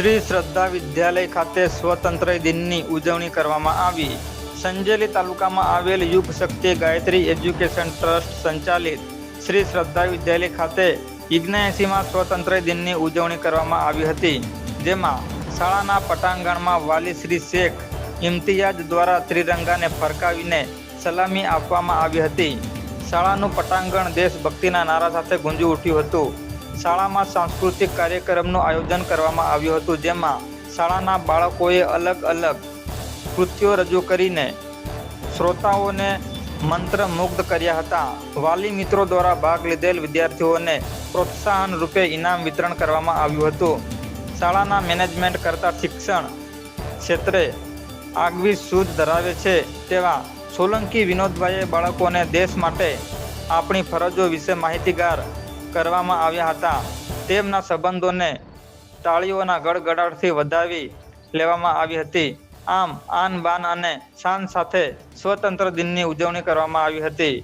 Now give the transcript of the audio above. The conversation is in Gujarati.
શ્રી શ્રદ્ધા વિદ્યાલય ખાતે સ્વતંત્ર દિનની ઉજવણી કરવામાં આવી. સંજેલી તાલુકામાં આવેલ યુગ શક્તિ ગાયત્રી એજ્યુકેશન ટ્રસ્ટ સંચાલિત શ્રી શ્રદ્ધા વિદ્યાલય ખાતે ઇગ્નાએસીમાં સ્વતંત્ર દિનની ઉજવણી કરવામાં આવી હતી, જેમાં શાળાના પટાંગણમાં વાલી શ્રી શેખ ઇમ્તિયાજ દ્વારા ત્રિરંગાને ફરકાવીને સલામી આપવામાં આવી હતી. શાળાનું પટાંગણ દેશભક્તિના નારા સાથે ગુંજી ઉઠ્યું હતું. શાળામાં સાંસ્કૃતિક કાર્યક્રમનું આયોજન કરવામાં આવ્યું હતું, જેમાં શાળાના બાળકોએ અલગ અલગ કૃત્યો રજૂ કરીને શ્રોતાઓને મંત્રમુગ્ધ કર્યા હતા. વાલી મિત્રો દ્વારા ભાગ લીધેલ વિદ્યાર્થીઓને પ્રોત્સાહન રૂપે ઇનામ વિતરણ કરવામાં આવ્યું હતું. શાળાના મેનેજમેન્ટ કરતા શિક્ષણ ક્ષેત્રે આગવી સૂઝ ધરાવે છે તેવા સોલંકી વિનોદભાઈએ બાળકોને દેશ માટે આપણી ફરજો વિશે માહિતીગાર કરવામાં આવ્યા હતા. તેમના સંબંધોને તાળીઓના ગડગડાટથી વધાવી લેવામાં આવી હતી. આમ આન બાન અને શાન સાથે સ્વતંત્ર દિનની ઉજવણી કરવામાં આવી હતી.